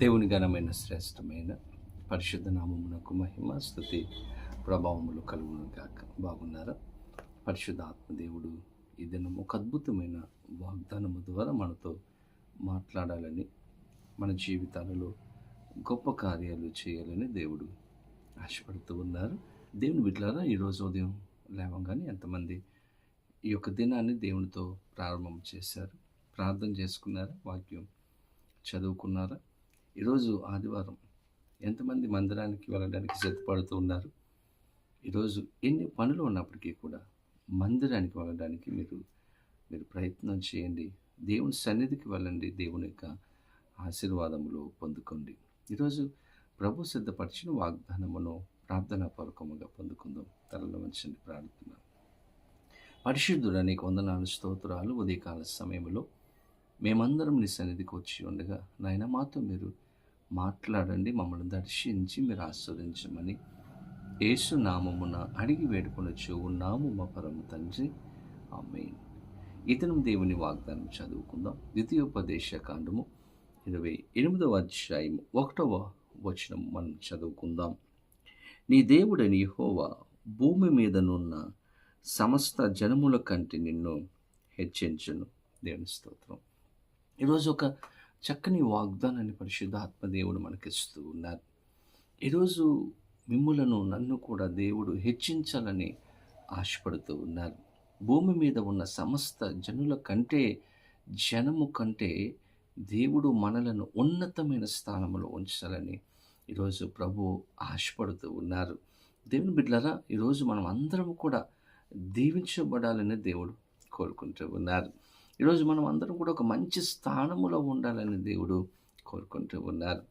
దేవుని ఘనమైన శ్రేష్టమైన పరిశుద్ధ నామమునకు మహిమ స్థుతి ప్రభావములు కలుగును కాక బాగున్నారా? పరిశుద్ధ ఆత్మదేవుడు ఈ దినం ఒక అద్భుతమైన వాగ్దానము ద్వారా మనతో మాట్లాడాలని మన జీవితాలలో గొప్ప కార్యాలు చేయాలని దేవుడు ఆశపడుతూ ఉన్నారు. దేవుని బిడ్డలారా ఈరోజు ఉదయం లేవంగానే ఎంతమంది ఈ యొక్క దినాన్ని దేవునితో ప్రారంభం చేశారు? ప్రార్థన చేసుకున్నారా? వాక్యం చదువుకున్నారా? ఈరోజు ఆదివారం ఎంతమంది మందిరానికి వెళ్ళడానికి సిద్ధపడుతూ ఉన్నారు? ఈరోజు ఎన్ని పనులు ఉన్నప్పటికీ కూడా మందిరానికి వెళ్ళడానికి మీరు మీరు ప్రయత్నం చేయండి. దేవుని సన్నిధికి వెళ్ళండి. దేవుని యొక్క ఆశీర్వాదములు పొందుకోండి. ఈరోజు ప్రభు సిద్ధపరిచిన వాగ్దానమును ప్రార్థనాపూర్వకముగా పొందుకుందాం. తలలో వంచండి ప్రార్థన పరిశుద్ధుడ నీకు వందనాలు స్తోత్రాలు. ఉదయకాల సమయంలో మేమందరం నీ సన్నిధికి వచ్చి ఉండగా నాయన మాతో మీరు మాట్లాడండి మమ్మల్ని దర్శించి మీరు ఆస్వాదించమని యేసు నామమున అడిగి వేడుకొనొచ్చు. ఉన్నాము మా పరమ తండ్రి. అమ్మే ఇతను దేవుని వాగ్దానం చదువుకుందాం. ద్వితీయోపదేశ కాండము ఇరవై ఎనిమిదవ అధ్యాయం ఒకటవ వచనం మనం చదువుకుందాం. నీ దేవుడని హోవా భూమి మీదనున్న సమస్త జనముల కంటే నిన్ను హెచ్చించును దేవుని స్తోత్రం. ఈరోజు ఒక చక్కని వాగ్దానాన్ని పరిశుద్ధాత్మ దేవుడు మనకిస్తూ ఉన్నారు. ఈరోజు మిమ్ములను నన్ను కూడా దేవుడు హెచ్చించాలని ఆశపడుతూ ఉన్నారు. భూమి మీద ఉన్న సమస్త జనుల కంటే జనము కంటే దేవుడు మనలను ఉన్నతమైన స్థానంలో ఉంచాలని ఈరోజు ప్రభు ఆశపడుతూ ఉన్నారు. దేవుని బిడ్డలరా ఈరోజు మనం అందరం కూడా దీవించబడాలని దేవుడు కోరుకుంటూ ఉన్నారు. ఈరోజు మనం అందరం కూడా ఒక మంచి స్థానములో ఉండాలని దేవుడు కోరుకుంటూ ఉన్నారు.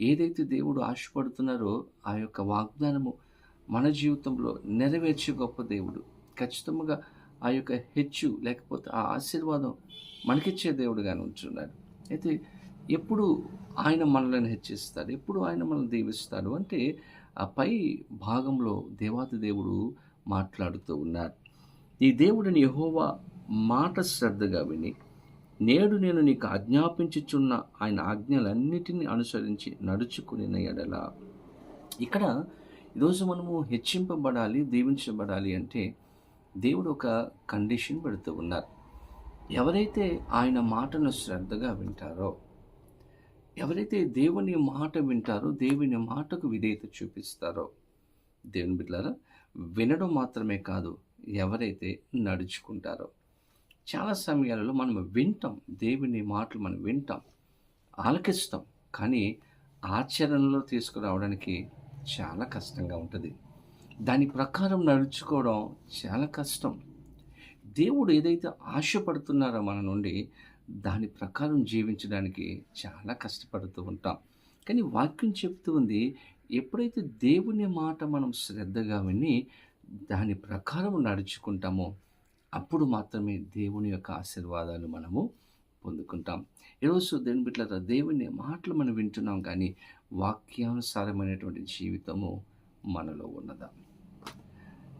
ఏదైతే దేవుడు ఆశపడుతున్నారో ఆ యొక్క వాగ్దానము మన జీవితంలో నెరవేర్చే గొప్ప దేవుడు. ఖచ్చితంగా ఆ యొక్క హెచ్చు లేకపోతే ఆ ఆశీర్వాదం మనకిచ్చే దేవుడుగానే ఉంటున్నాడు. అయితే ఎప్పుడు ఆయన మనల్ని హెచ్చిస్తాడు? ఎప్పుడు ఆయన మనల్ని దీవిస్తాడు? అంటే ఆ పై భాగంలో దేవాతి దేవుడు మాట్లాడుతూ ఉన్నాడు ఈ దేవుడిని యహోవా మాట శ్రద్ధగా విని నేడు నేను నీకు ఆజ్ఞాపించుచున్న ఆయన ఆజ్ఞలన్నిటిని అనుసరించి నడుచుకుని ఎడల. ఇక్కడ ఈరోజు మనము హెచ్చింపబడాలి దీవించబడాలి అంటే దేవుడు ఒక కండిషన్ పెడుతూ ఉన్నారు. ఎవరైతే ఆయన మాటను శ్రద్ధగా వింటారో ఎవరైతే దేవుని మాట వింటారో దేవుని మాటకు విధేయత చూపిస్తారో దేవుని బిడ్డలారా వినడం మాత్రమే కాదు ఎవరైతే నడుచుకుంటారో చాలా సమయాలలో మనం వింటాం. దేవుని మాటలు మనం వింటాం. ఆలకిస్తాం. కానీ ఆచరణలో తీసుకురావడానికి చాలా కష్టంగా ఉంటుంది. దాని ప్రకారం నడుచుకోవడం చాలా కష్టం. దేవుడు ఏదైతే ఆశపడుతున్నారో మన నుండి దాని ప్రకారం జీవించడానికి చాలా కష్టపడుతూ ఉంటాం. కానీ వాక్యం చెప్తూ ఉంది ఎప్పుడైతే దేవుని మాట మనం శ్రద్ధగా విని దాని ప్రకారం నడుచుకుంటామో అప్పుడు మాత్రమే దేవుని యొక్క ఆశీర్వాదాలు మనము పొందుకుంటాం. ఈరోజు దేని బిడ్డల దేవుని మాటలు మనం వింటున్నాం కానీ వాక్యానుసారమైనటువంటి జీవితము మనలో ఉన్నదా?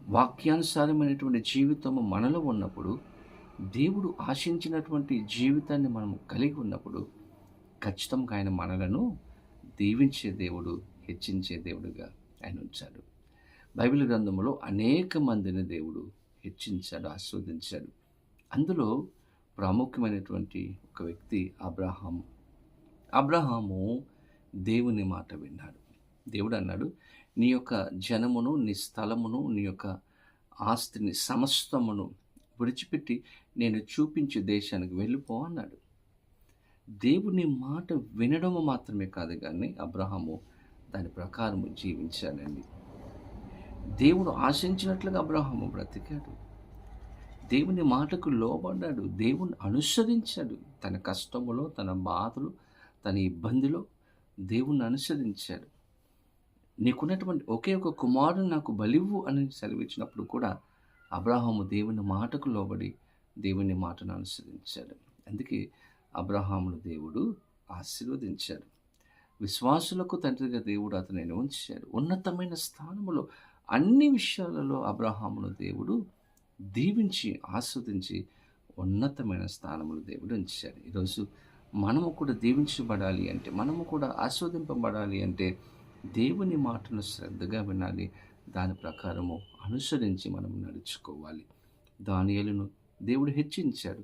వాక్యానుసారమైనటువంటి జీవితము మనలో ఉన్నప్పుడు దేవుడు ఆశించినటువంటి జీవితాన్ని మనం కలిగి ఉన్నప్పుడు ఖచ్చితంగా ఆయన మనలను దీవించే దేవుడు హెచ్చించే దేవుడుగా ఆయన ఉంచాడు. బైబిల్ గ్రంథంలో అనేక మందిని దేవుడు హెచ్చించాడు ఆస్వాదించాడు అందులో ప్రాముఖ్యమైనటువంటి ఒక వ్యక్తి అబ్రహాము. అబ్రహాము దేవుని మాట విన్నాడు. దేవుడు అన్నాడు నీ యొక్క జనమును నీ స్థలమును నీ యొక్క ఆస్తిని సమస్తమును విడిచిపెట్టి నేను చూపించే దేశానికి వెళ్ళిపో అన్నాడు. దేవుని మాట వినడము మాత్రమే కాదు కానీ అబ్రహాము దాని ప్రకారము జీవించాడండి. దేవుడు ఆశించినట్లుగా అబ్రహాము బ్రతికాడు. దేవుని మాటకు లోబడ్డాడు. దేవుని అనుసరించాడు. తన కష్టములో తన బాధలు తన ఇబ్బందిలో దేవుణ్ణి అనుసరించాడు. నీకున్నటువంటి ఒకే ఒక కుమారుడు నాకు బలివు అని సెలవిచ్చినప్పుడు కూడా అబ్రాహాము దేవుని మాటకు లోబడి దేవుని మాటను అనుసరించాడు. అందుకే అబ్రహామును దేవుడు ఆశీర్వదించాడు. విశ్వాసులకు తండ్రిగా దేవుడు అతనిని ఉంచాడు. ఉన్నతమైన స్థానములో అన్ని విషయాలలో అబ్రహామును దేవుడు దీవించి ఆస్వాదించి ఉన్నతమైన స్థానములు దేవుడు ఉంచాడు. ఈరోజు మనము కూడా దీవించబడాలి అంటే మనము కూడా ఆస్వాదింపబడాలి అంటే దేవుని మాటను శ్రద్ధగా వినాలి. దాని ప్రకారము అనుసరించి మనం నడుచుకోవాలి. దానియలను దేవుడు హెచ్చించాడు.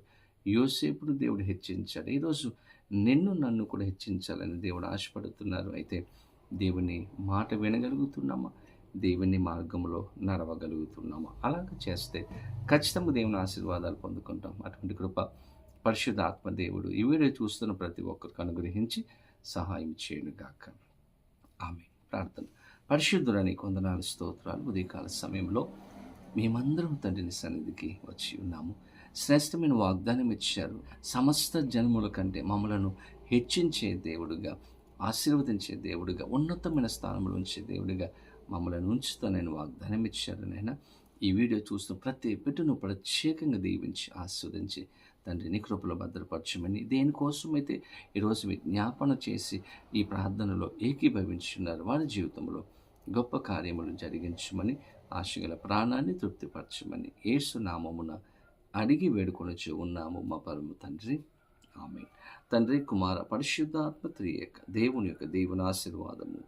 యోసేపును దేవుడు హెచ్చించాడు. ఈరోజు నిన్ను నన్ను కూడా హెచ్చించాలని దేవుడు ఆశపడుతున్నారు. అయితే దేవుని మాట వినగలుగుతున్నామా? దేవుని మార్గంలో నడవగలుగుతున్నాము. అలాగ చేస్తే ఖచ్చితంగా దేవుని ఆశీర్వాదాలు పొందుకుంటాం. అటువంటి కృప పరిశుద్ధ ఆత్మ దేవుడు ఈ వీడియో చూస్తున్న ప్రతి ఒక్కరికి అనుగ్రహించి సహాయం చేయను గాక ఆమె ప్రార్థన. పరిశుద్ధులని కొందనాలు స్తోత్రాలు. ఉదయకాల సమయంలో మేమందరం తండ్రిని సన్నిధికి వచ్చి ఉన్నాము. శ్రేష్టమైన వాగ్దానం ఇచ్చారు. సమస్త జన్ముల కంటే మమ్మలను హెచ్చించే దేవుడుగా ఆశీర్వదించే దేవుడుగా ఉన్నతమైన స్థానంలో ఉంచే దేవుడిగా మమ్మల్ని ఉంచుతా నేను వాగ్దానం ఇచ్చారు నాయన. ఈ వీడియో చూస్తున్న ప్రతి బిడ్డను ప్రత్యేకంగా దీవించి ఆస్వాదించి తండ్రి నీ కృపలో భద్రపరచమని దేనికోసమైతే ఈరోజు మీ జ్ఞాపన చేసి ఈ ప్రార్థనలో ఏకీభవించున్నారు వారి జీవితంలో గొప్ప కార్యములు జరిగించమని ఆశగల ప్రాణాన్ని తృప్తిపరచమని ఏసు నామమున అడిగి వేడుకొనొచ్చు ఉన్నాము మా పరమ తండ్రి. ఆమె తండ్రి కుమార పరిశుద్ధాత్మ త్రియక దేవుని యొక్క దేవుని ఆశీర్వాదము.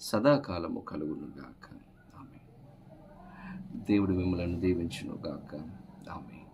సదాకాలము కలుగునుగాక. ఆమె దేవుడు మిమ్మల్ని దీవించునుగాక. ఆమె